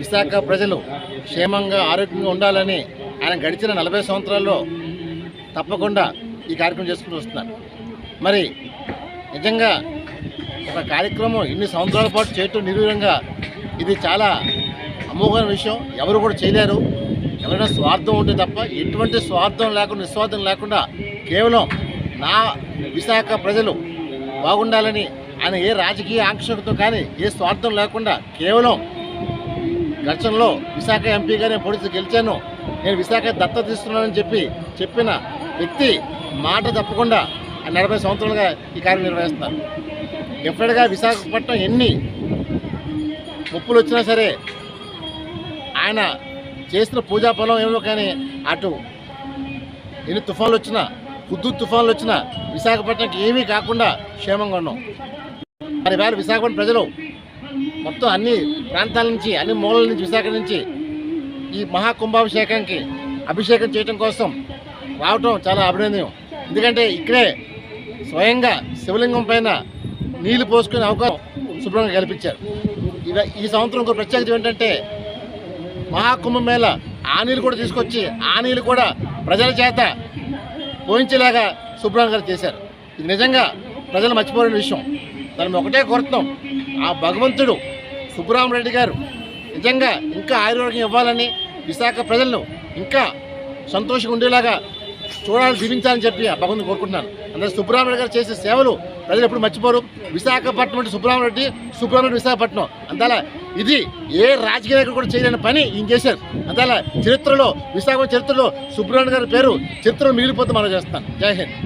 విశాఖ ప్రజలు క్షేమంగా ఆరోగ్యంగా ఉండాలని ఆయన గడిచిన నలభై సంవత్సరాల్లో తప్పకుండా ఈ కార్యక్రమం చేసుకుంటూ వస్తున్నారు. మరి నిజంగా ఒక కార్యక్రమం ఇన్ని సంవత్సరాల పాటు చేయటం నిర్వీరంగా ఇది చాలా అమోఘమైన విషయం. ఎవరు కూడా చేయలేరు. ఎవరైనా స్వార్థం ఉంటే తప్ప ఎటువంటి స్వార్థం లేకుండా నిస్వార్థం లేకుండా కేవలం నా విశాఖ ప్రజలు బాగుండాలని ఆయన ఏ రాజకీయ ఆంక్షలతో కానీ ఏ స్వార్థం లేకుండా కేవలం ఘర్షణలో విశాఖ ఎంపీగా నేను పొడిచి గెలిచాను. నేను విశాఖ దత్తత తీసుకున్నానని చెప్పి చెప్పిన వ్యక్తి మాట తప్పకుండా నలభై సంవత్సరాలుగా ఈ కార్యం నిర్వహిస్తాను డెఫినెట్గా విశాఖపట్నం ఎన్ని ముప్పులు వచ్చినా సరే ఆయన చేసిన పూజా పొలం ఏమో కానీ అటు ఎన్ని తుఫాన్లు వచ్చినా హుద్దు తుఫాన్లు వచ్చినా విశాఖపట్నంకి ఏమీ కాకుండా క్షేమంగా ఉన్నాం. మరి వేళ విశాఖపట్నం ప్రజలు మొత్తం అన్ని ప్రాంతాల నుంచి అన్ని మూలల నుంచి విశాఖ నుంచి ఈ మహాకుంభాభిషేకానికి అభిషేకం చేయడం కోసం రావటం చాలా అభినందనం ఎందుకంటే ఇక్కడే స్వయంగా శివలింగం పైన నీళ్ళు పోసుకునే అవకాశం శుభ్రంగా కల్పించారు. ఈ సంవత్సరం ఒక ప్రత్యేకత ఏంటంటే మహాకుంభమేళ ఆ నీళ్ళు కూడా తీసుకొచ్చి ఆ నీళ్ళు కూడా ప్రజల చేత పోయించేలాగా శుభ్రంగా చేశారు. ఇది నిజంగా ప్రజలు మర్చిపోలేని విషయం. దాన్ని ఒకటే కోరుతున్నాం. ఆ భగవంతుడు సుబ్బరామరెడ్డి గారు నిజంగా ఇంకా ఆయుర్వేదం ఇవ్వాలని విశాఖ ప్రజలను ఇంకా సంతోషంగా ఉండేలాగా చూడాలని దీవించాలని చెప్పి ఆ భగవంతుని కోరుకుంటున్నాను. అందులో సుబ్బరామరెడ్డి గారు చేసే సేవలు ప్రజలు ఎప్పుడు మర్చిపోరు. విశాఖపట్నం అంటే సుబ్బరామరెడ్డి సుబ్బరామరెడ్డి విశాఖపట్నం. అంతలా ఇది ఏ రాజకీయ నాయకుడు కూడా చేయలేని పని ఈయన చేశారు. అంతలా చరిత్రలో విశాఖ చరిత్రలో సుబ్బరామరెడ్డి గారి పేరు చరిత్రలో మిగిలిపోతే మనం చేస్తాను జై హింద్.